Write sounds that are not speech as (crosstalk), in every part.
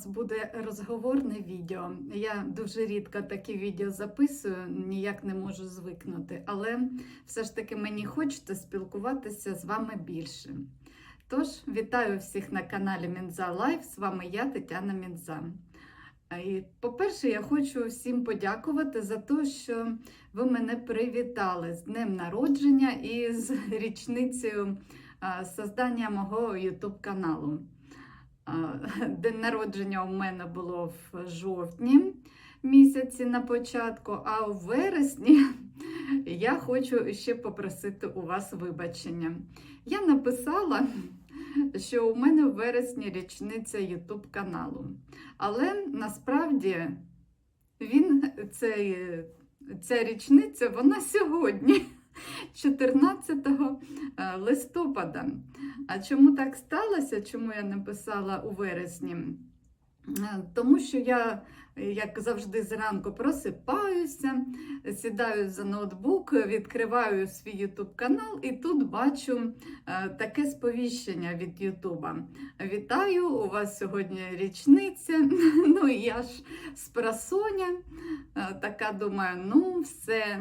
нас буде розговорне відео. Я дуже рідко такі відео записую, ніяк не можу звикнути, але все ж таки мені хочеться спілкуватися з вами більше. Тож, вітаю всіх на каналі Мінза Лайф. З вами я, Тетяна Мінза. І, по-перше, я хочу всім подякувати за те, що ви мене привітали з днем народження і з річницею создання мого YouTube каналу. (laughs) День народження у мене було в жовтні місяці на початку, а у вересні (laughs) я хочу ще попросити у вас вибачення. Я написала, (laughs) що у мене в вересні річниця YouTube каналу. Але насправді він цей, ця річниця вона сьогодні, 14 е, листопада. А чому так сталося? Чому я написала у вересні? Е, Тому що я, як завжди, зранку просипаюся, сідаю за ноутбук, відкриваю свій YouTube канал і тут бачу е, таке сповіщення від Ютуба. Вітаю! У вас сьогодні річниця. (laughs) Ну і я ж з просоня е, така думаю, ну все,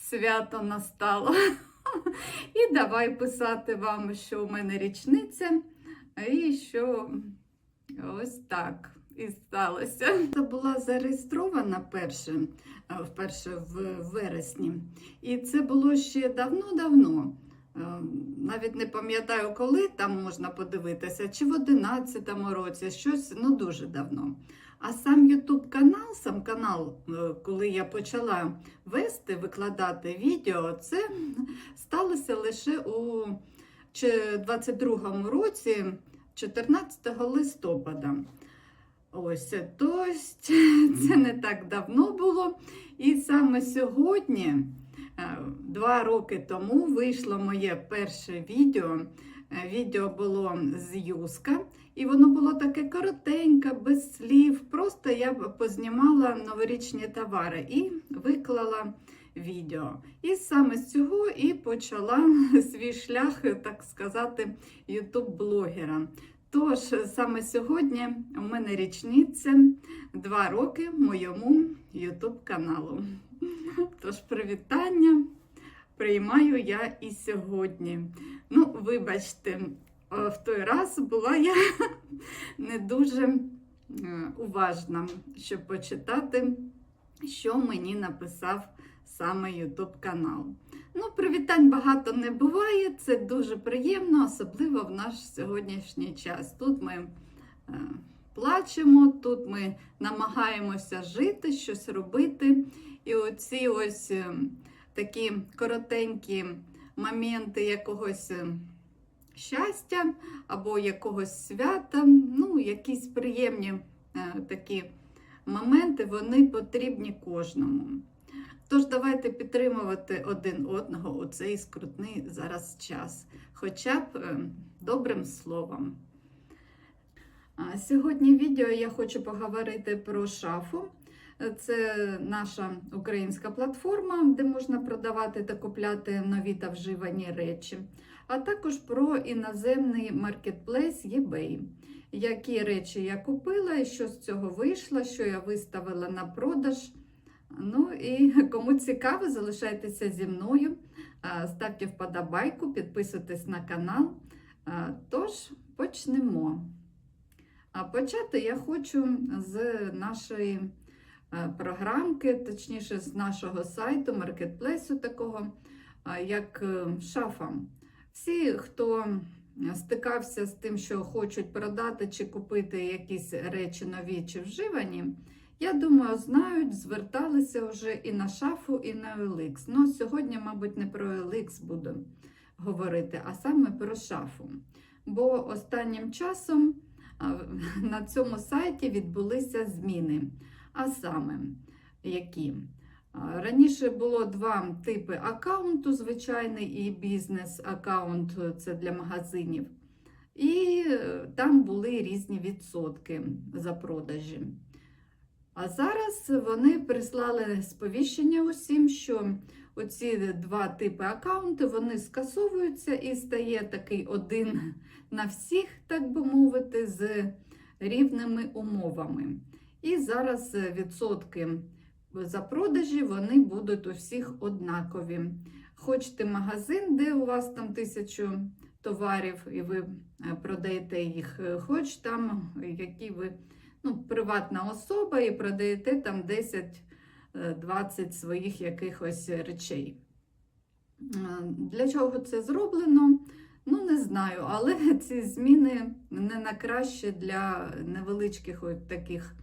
свято настало. (laughs) І давай писати вам, що у мене річниця, і що ось так і сталося. Це була зареєстрована перше, е, вперше в вересні. І це було ще давно-давно. Е, Навіть не пам'ятаю, коли там можна подивитися, чи в 11-му році, щось ну дуже давно. А сам YouTube канал, сам канал, е, коли я почала вести, викладати відео, це сталося лише у 22-му році, 14 листопада. Ось, тобто це не так давно було. І саме сьогодні, е, два роки тому, вийшло моє перше відео. Відео було з Юска, і воно було таке коротеньке, без слів. Просто я познімала новорічні товари і виклала відео. І саме з цього і почала (laughs) свій шлях, так сказати, ютуб-блогера. Тож саме сьогодні у мене річниця два роки моєму ютуб каналу. (laughs) Тож привітання приймаю я і сьогодні. Ну, вибачте, е, в той раз була я (laughs) не дуже е, уважна, щоб почитати, що мені написав саме YouTube канал. Ну, привітань багато не буває, це дуже приємно, особливо в наш сьогоднішній час. Тут ми е, плачемо, тут ми намагаємося жити, щось робити. І оці ось такі коротенькі моменти якогось е, щастя або якогось свята, ну, якісь приємні е, такі моменти, вони потрібні кожному. Тож давайте підтримувати один одного у цей скрутний зараз час, хоча б е, добрим словом. Сьогодні в відео я хочу поговорити про шафу. Це наша українська платформа, де можна продавати та купляти нові та вживані речі, а також про іноземний маркетплейс eBay. Які речі я купила і що з цього вийшло, що я виставила на продаж. Ну і кому цікаво, залишайтеся зі мною, ставте вподобайку, підписуйтесь на канал. Тож почнемо. А почати я хочу з нашої програмки, точніше, з нашого сайту, маркетплейсу такого, як е, шафа. Всі, хто стикався з тим, що хочуть продати чи купити якісь речі нові чи вживані, я думаю, знають, зверталися вже і на шафу, і на OLX. Ну, сьогодні, мабуть, не про OLX буду говорити, а саме про шафу. Бо останнім часом (laughs) на цьому сайті відбулися зміни. А саме, які? Раніше було два типи аккаунту: звичайний і бізнес-аккаунт це для магазинів. І е, там були різні відсотки за продажі. А зараз вони прислали сповіщення усім, що оці два типи аккаунти вони скасовуються і стає такий один на всіх, так би мовити, з рівними умовами. І зараз е, відсотки за продажі вони будуть у всіх однакові. Хочете магазин, де у вас там тисячу товарів, і ви е, продаєте їх, е, хоч там які ви ну, приватна особа і продаєте там 10-20 своїх якихось речей. Для чого це зроблено? Ну, не знаю, але (laughs) ці зміни не на краще для невеличких от таких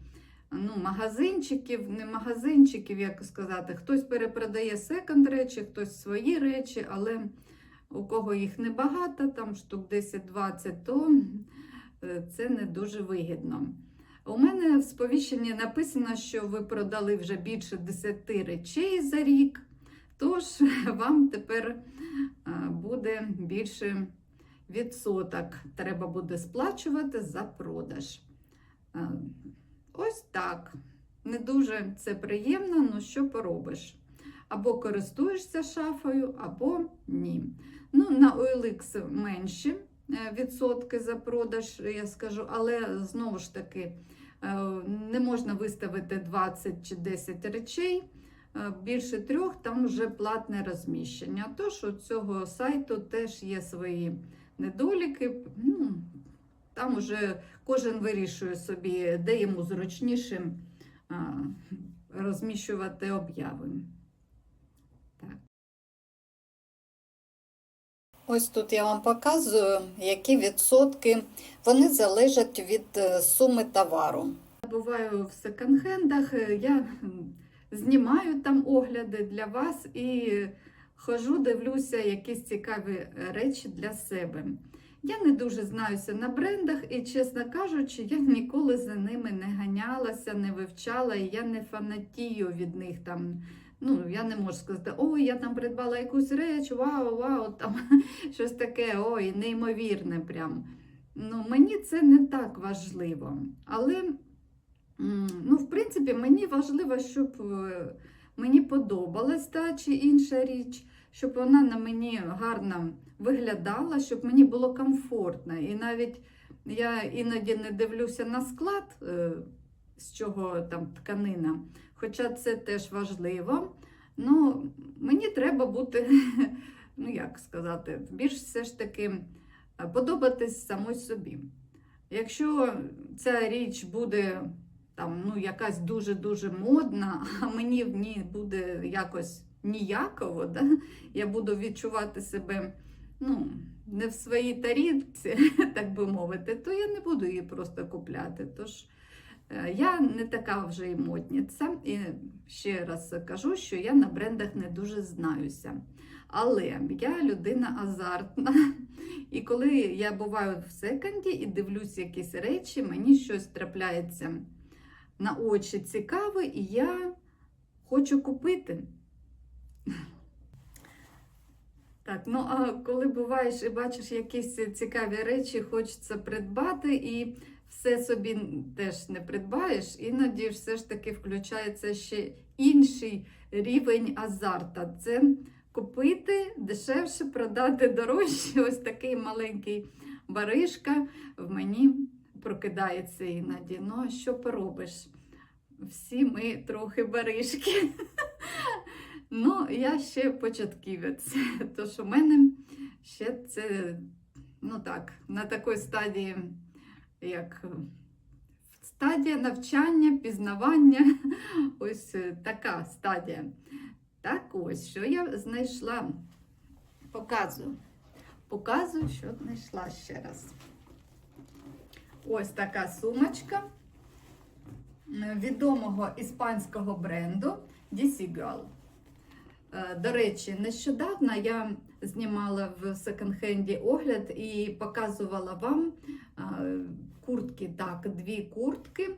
ну, магазинчиків, не магазинчиків, як сказати. Хтось перепродає секонд речі, хтось свої речі, але у кого їх небагато, там штук 10-20, то е, це не дуже вигідно. У мене в сповіщенні написано, що ви продали вже більше 10 речей за рік, тож (laughs) вам тепер е, буде більше відсоток. Треба буде сплачувати за продаж. Ось так. Не дуже це приємно, ну що поробиш? Або користуєшся шафою, або ні. Ну, на OLX менші е, відсотки за продаж, я скажу, але знову ж таки е, не можна виставити 20 чи 10 речей. Е, Більше трьох там вже платне розміщення. Тож у цього сайту теж є свої недоліки. Ну, там уже кожен вирішує собі, де йому зручніше а, розміщувати обяви. Так. Ось тут я вам показую, які відсотки вони залежать від е, суми товару. Буваю в секонд-хендах, е, я знімаю там огляди для вас і хожу, дивлюся якісь цікаві речі для себе. Я не дуже знаюся на брендах, і, чесно кажучи, я ніколи за ними не ганялася, не вивчала, і я не фанатію від них там. Ну, я не можу сказати, ой, я там придбала якусь реч, вау, вау, там (laughs) щось таке, ой, неймовірне прям. Ну, мені це не так важливо. Але, ну, в принципі, мені важливо, щоб е, мені подобалась та чи інша річ, щоб вона на мені гарно виглядала, щоб мені було комфортно. І навіть я іноді не дивлюся на склад, е, з чого там тканина, хоча це теж важливо. Ну, мені треба бути, (laughs) ну як сказати, більш все ж таки е, подобатись самой собі. Якщо ця річ буде там, ну, якась дуже-дуже модна, (laughs) а мені в ній буде якось ніяково, да? я буду відчувати себе ну, не в своїй тарілці, (laughs) так би мовити, то я не буду її просто купляти. Тож е, я не така вже і модниця. І ще раз кажу, що я на брендах не дуже знаюся. Але я людина азартна. (laughs) І коли я буваю в секонді і дивлюсь якісь речі, мені щось трапляється на очі цікаве, і я хочу купити. Так, ну а коли буваєш і бачиш якісь цікаві речі, хочеться придбати, і все собі теж не придбаєш, іноді все ж таки включається ще інший рівень азарта. Це купити дешевше, продати дорожче. (laughs) Ось такий маленький баришка в мені прокидається іноді. Ну, що поробиш? Всі ми трохи баришки. (laughs) Ну, я ще початківець, (laughs) тож у мене ще це, ну так, на такій стадії, як стадія навчання, пізнавання, (laughs) ось така стадія. Так ось, що я знайшла, показую. Показую, що знайшла ще раз. Ось така сумочка відомого іспанського бренду DC Girl. Е, До речі, нещодавно я знімала в секонд-хенді огляд і показувала вам е, куртки, так, дві куртки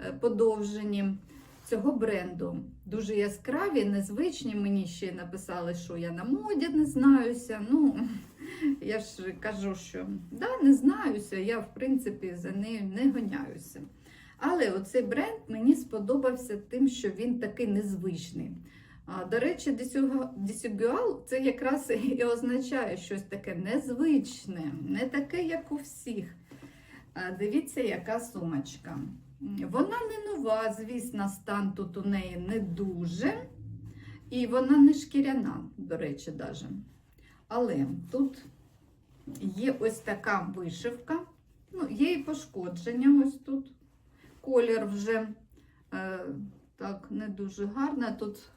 е, подовжені цього бренду. Дуже яскраві, незвичні. Мені ще написали, що я на моді не знаюся. Ну, (laughs) я ж кажу, що да, не знаюся, я в принципі за нею не гоняюся. Але оцей бренд мені сподобався тим, що він такий незвичний. До речі, десюгюал це якраз (laughs) і означає щось таке незвичне, не таке, як у всіх. Дивіться, яка сумочка. Вона не нова, звісно, стан тут у неї не дуже. І вона не шкіряна, до речі, даже. Але тут є ось така вишивка. Ну, є і пошкодження ось тут. Колір вже е, так не дуже гарний. Тут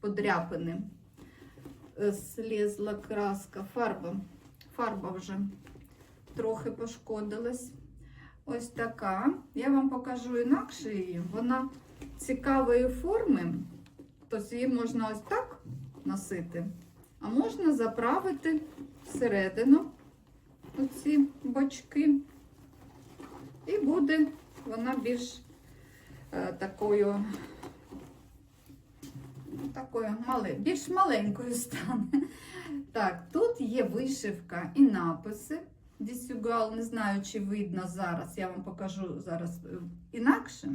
подряпини. Е, Слізла краска, фарба. Фарба вже трохи пошкодилась. Ось така. Я вам покажу інакше її. Вона цікавої форми. Тобто її можна ось так носити, а можна заправити всередину оці бочки. І буде вона більш е, такою, такою мали, більш маленькою стане. Так, тут є вишивка і написи. Дісюгал, не знаю, чи видно зараз. Я вам покажу зараз е, інакше.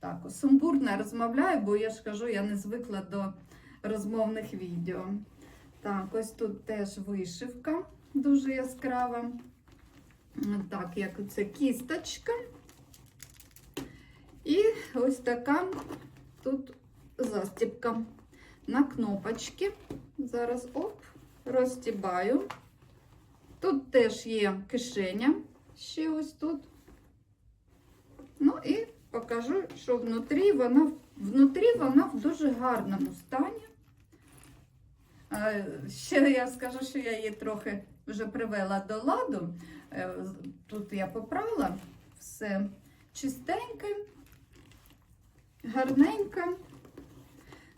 Так, сумбурно розмовляю, бо я ж кажу, я не звикла до розмовних відео. Так, ось тут теж вишивка дуже яскрава. Так, як це кісточка. І ось така тут застібка на кнопочки. Зараз оп, розстібаю. Тут теж є кишеня, ще ось тут. Ну і покажу, що внутрі вона, внутрі вона в дуже гарному стані. Е, Ще я скажу, що я її трохи вже привела до ладу. Е, Тут я попрала все чистеньке, гарненьке.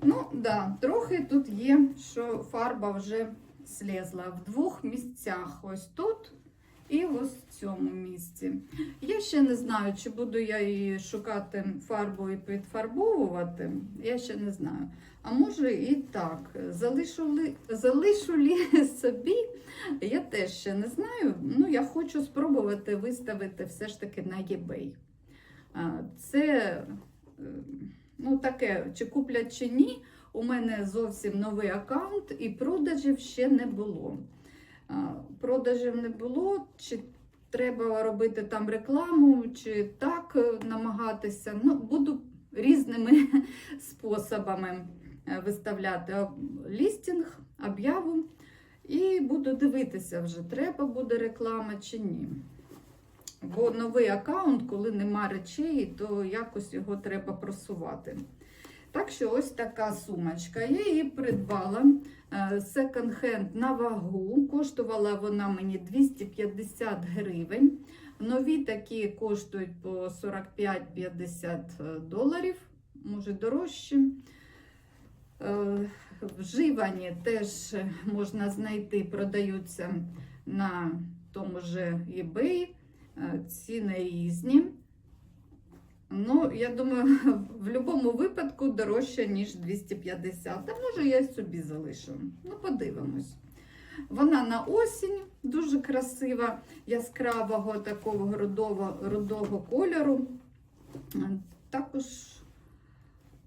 Ну, да, трохи тут є, що фарба вже слізла в двох місцях. Ось тут і ось в цьому місці. Я ще не знаю, чи буду я її шукати фарбу і підфарбовувати. Я ще не знаю. А може і так. Залишу ли, залишу лі (laughs) собі, я теж ще не знаю. Ну, я хочу спробувати виставити все ж таки на eBay. Це е, ну, таке, чи куплять, чи ні. У мене зовсім новий аккаунт і продажів ще не було. Продажів не було, чи треба робити там рекламу, чи так е, намагатися. Ну, буду різними (laughs) способами е, виставляти лістінг, об'яву. І буду дивитися вже, треба буде реклама чи ні. Бо новий аккаунт, коли нема речей, то якось його треба просувати. Так що ось така сумочка. Я її придбала секонд-хенд на вагу. Коштувала вона мені 250 гривень. Нові такі коштують по 45-50 доларів, може дорожче. Е, Вживані теж можна знайти, продаються на тому же eBay. Е, Ціни різні. Ну, я думаю, (laughs) в будь-якому випадку дорожче, ніж 250. А може, я собі залишу. Ну, подивимось. Вона на осінь дуже красива, яскравого такого рудого, рудого кольору. Е, Також,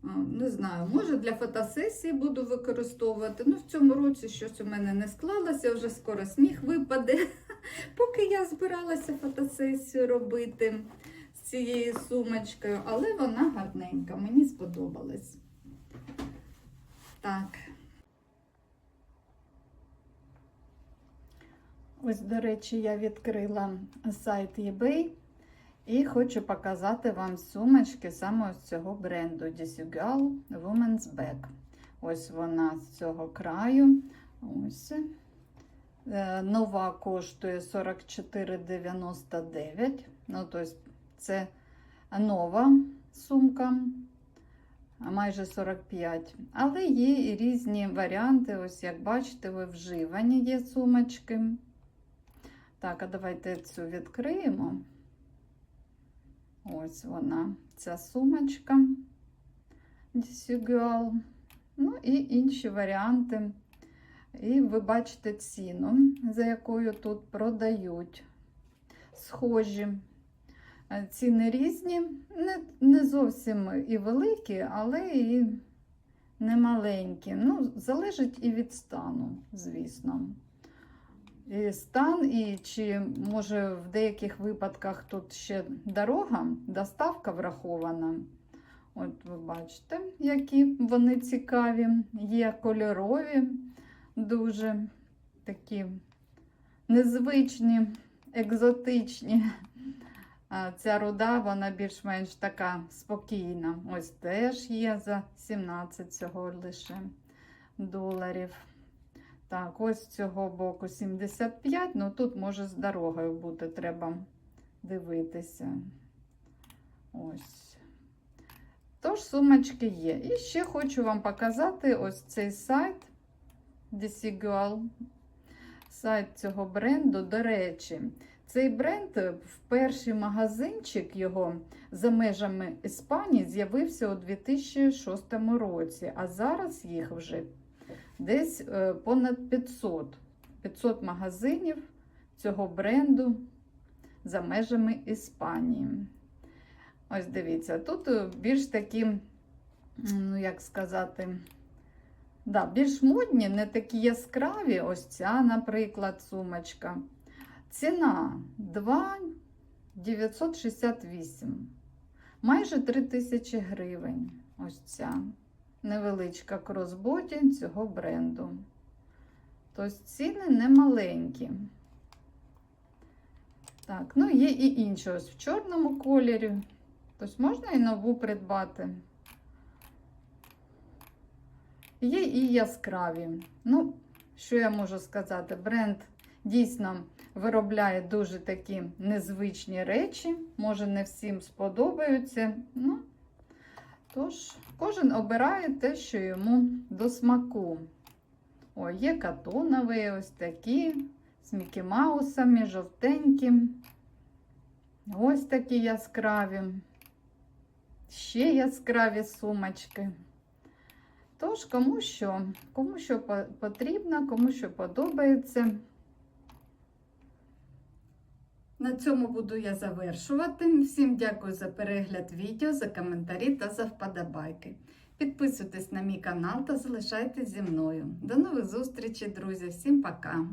е, не знаю, може для фотосесії буду використовувати. Ну, в цьому році щось у мене не склалося, вже скоро сніг випаде. (laughs) Поки я збиралася фотосесію робити з цією сумочкою, але вона гарненька, мені сподобалась. Так. Ось, до речі, я відкрила сайт eBay і хочу показати вам сумочки саме з цього бренду Disugal Women's Bag. Ось вона з цього краю. Ось. Е, Нова коштує 44,99. Ну, тобто це нова сумка, майже 45. Але є і різні варіанти. Ось, як бачите, ви вживані є сумочки. Так, а давайте цю відкриємо. Ось вона, ця сумочка. Дісюгал. Ну і інші варіанти. І ви бачите ціну, за якою тут продають. Схожі. Е, Ціни різні, не, не зовсім і великі, але і не маленькі. Ну, залежить і від стану, звісно. і стан, і чи може в деяких випадках тут ще дорога, доставка врахована. От ви бачите, які вони цікаві, є кольорові, дуже такі незвичні, екзотичні. Ця руда, вона більш-менш така спокійна. Ось теж є за 17 всього лише доларів. Так, ось з цього боку 75, ну тут може з дорогою бути, треба дивитися. Ось. Тож, сумочки є. І ще хочу вам показати ось цей сайт Desigual. Сайт цього бренду. До речі, цей бренд в перший магазинчик його за межами Іспанії з'явився у 2006 році, а зараз їх вже десь е, понад 500. 500 магазинів цього бренду за межами Іспанії. Ось дивіться, тут е, більш такі, ну як сказати, да, більш модні, не такі яскраві. Ось ця, наприклад, сумочка. Ціна 2,968. Майже 3 тисячі гривень. Ось ця невеличка кросботі цього бренду. Тобто ціни не маленькі. Так, ну є і інші ось в чорному кольорі. Тобто можна і нову придбати. Є і яскраві. Ну, що я можу сказати? Бренд дійсно виробляє дуже такі незвичні речі. Може, не всім сподобаються. Ну, тож, кожен обирає те, що йому до смаку. О, є катонові, ось такі, з Мікі Маусами, жовтенькі. Ось такі яскраві. Ще яскраві сумочки. Тож, кому що, кому що потрібно, кому що подобається. На цьому буду я завершувати. Всім дякую за перегляд відео, за коментарі та за вподобайки. Підписуйтесь на мій канал та залишайтесь зі мною. До нових зустрічей, друзі. Всім пока!